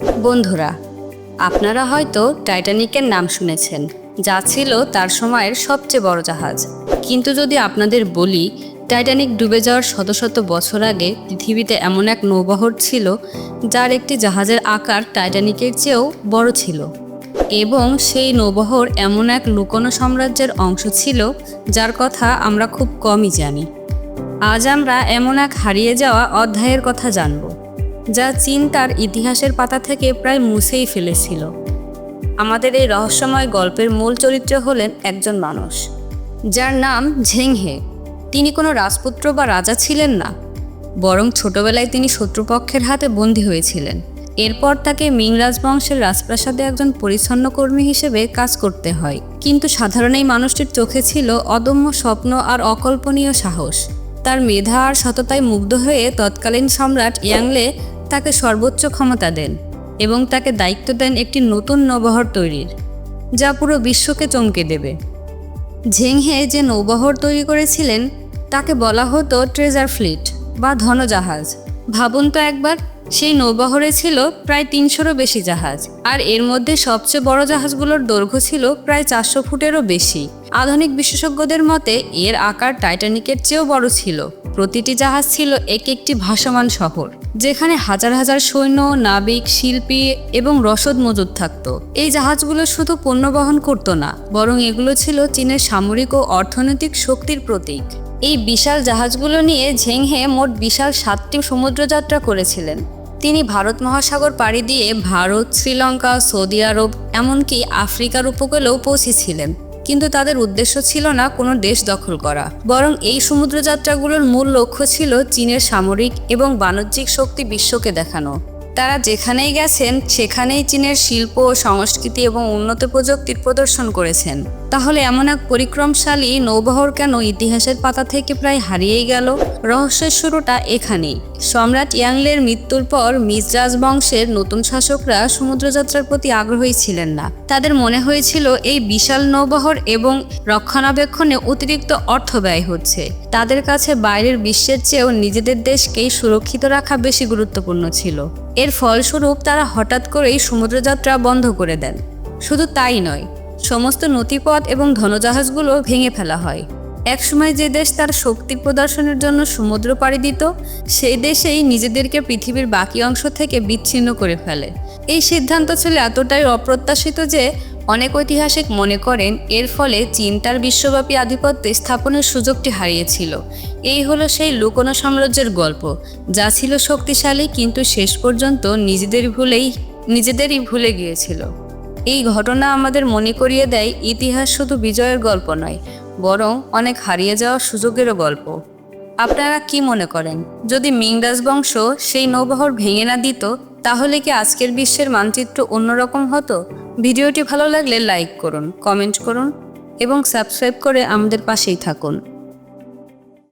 বন্ধুরা, আপনারা হয়তো টাইটানিকের নাম শুনেছেন, যা ছিল তার সময়ের সবচেয়ে বড় জাহাজ। কিন্তু যদি আপনাদের বলি, টাইটানিক ডুবে যাওয়ার শত শত বছর আগে পৃথিবীতে এমন এক নৌবহর ছিল, যার একটি জাহাজের আকার টাইটানিকের চেয়েও বড় ছিল। এবং সেই নৌবহর এমন এক লুকোনো সাম্রাজ্যের অংশ ছিল, যার কথা আমরা খুব কমই জানি। আজ আমরা এমন এক হারিয়ে যাওয়া অধ্যায়ের কথা জানব। যা চীন তার ইতিহাসের পাতা থেকে প্রায় মুছেই ফেলেছিল। আমাদের এই রহস্যময় গল্পের মূল চরিত্র হলেন একজন মানুষ। যার নাম ঝেংহে। তিনি কোনো রাজপুত্র বা রাজা ছিলেন না, বরং ছোটবেলায় তিনি শত্রুপক্ষের হাতে বন্দী হয়েছিলেন। এরপর তাকে মিং রাজবংশের রাজপ্রাসাদে একজন পরিচ্ছন্ন কর্মী হিসেবে কাজ করতে হয়। কিন্তু সাধারণ এই মানুষটির চোখে ছিল অদম্য স্বপ্ন আর অকল্পনীয় সাহস। তার মেধা আর সততায় মুগ্ধ হয়ে তৎকালীন সম্রাট ইয়াংলে তাকে সর্বোচ্চ ক্ষমতা দেন এবং তাকে দায়িত্ব দেন একটি নতুন নৌবহর তৈরির, যা পুরো বিশ্বকে চমকে দেবে। ঝেংহে যে নৌবহর তৈরি করেছিলেন, তাকে বলা হতো ট্রেজার ফ্লিট বা ধনজাহাজ। ভাবুন তো একবার, সেই নৌবহরে ছিল প্রায় তিনশোরও বেশি জাহাজ, আর এর মধ্যে সবচেয়ে বড় জাহাজগুলোর দৈর্ঘ্য ছিল প্রায় চারশো ফুটেরও বেশি। আধুনিক বিশেষজ্ঞদের মতে, এর আকার টাইটানিকের চেয়েও বড় ছিল। প্রতিটি জাহাজ ছিল এক একটি ভাসমান শহর। যেখানে হাজার হাজার সৈন্য, নাবিক, শিল্পী এবং রসদ মজুদ থাকত। এই জাহাজগুলো শুধু পণ্য বহন করতো না, বরং এগুলো ছিল চীনের সামরিক ও অর্থনৈতিক শক্তির প্রতীক। এই বিশাল জাহাজগুলো নিয়ে ঝেংহে মোট বিশাল সাতটি সমুদ্রযাত্রা করেছিলেন। তিনি ভারত মহাসাগর পাড়ি দিয়ে ভারত, শ্রীলঙ্কা, সৌদি আরব, এমনকি আফ্রিকার উপকূলেও পৌঁছেছিলেন। কিন্তু তাদের উদ্দেশ্য ছিল না কোনো দেশ দখল করা। বরং এই সমুদ্রযাত্রাগুলোর মূল লক্ষ্য ছিল চীনের সামরিক এবং বাণিজ্যিক শক্তি বিশ্বকে দেখানো। তারা যেখানেই গেছেন, সেখানেই চীনের শিল্প, সংস্কৃতি এবং উন্নত প্রযুক্তির প্রদর্শন করেছেন। তাহলে এমন এক পরিক্রমশালী নৌবহর কেন ইতিহাসের পাতা থেকে প্রায় হারিয়েই গেল? রহস্যের শুরুটা এখানেই। সম্রাট ইয়াংলের মৃত্যুর পর মিজরাজ বংশের নতুন শাসকরা সমুদ্রযাত্রার প্রতি আগ্রহী ছিলেন না। তাদের মনে হয়েছিল এই বিশাল নৌবহর এবং রক্ষণাবেক্ষণে অতিরিক্ত অর্থ ব্যয় হচ্ছে। তাদের কাছে বাইরের বিশ্বের চেয়েও নিজেদের দেশকেই সুরক্ষিত রাখা বেশি গুরুত্বপূর্ণ ছিল। এর ফলস্বরূপ তারা হঠাৎ করেই সমুদ্রযাত্রা বন্ধ করে দেন। শুধু তাই নয় সমস্ত নথিপথ এবং ধনজাহাজগুলো ভেঙে ফেলা হয়। একসময় যে দেশ তার শক্তি প্রদর্শনের জন্য সমুদ্র পাড়ি দিত, সেই দেশেই নিজেদেরকে পৃথিবীর বাকি অংশ থেকে বিচ্ছিন্ন করে ফেলে। এই সিদ্ধান্ত ছিল এতটাই অপ্রত্যাশিত যে অনেক ঐতিহাসিক মনে করেন, এর ফলে চীন তার বিশ্বব্যাপী আধিপত্যে স্থাপনের সুযোগটি হারিয়েছিল। এই হলো সেই লুকোনো সাম্রাজ্যের গল্প, যা ছিল শক্তিশালী কিন্তু শেষ পর্যন্ত নিজেদের ভুলেই, নিজেদেরই ভুলে গিয়েছিল। এই ঘটনা আমাদের মনে করিয়ে দেয়, ইতিহাস শুধু বিজয়ের গল্প নয়, বরং অনেক হারিয়ে যাওয়ার সুযোগেরও গল্প। আপনারা কি মনে করেন? যদি মিংরাজ বংশ সেই নৌবহর ভেঙে না দিত, তাহলে কি আজকের বিশ্বের মানচিত্র অন্যরকম হতো? ভিডিওটি ভালো লাগলে লাইক করুন, কমেন্ট করুন এবং সাবস্ক্রাইব করে আমাদের পাশেই থাকুন।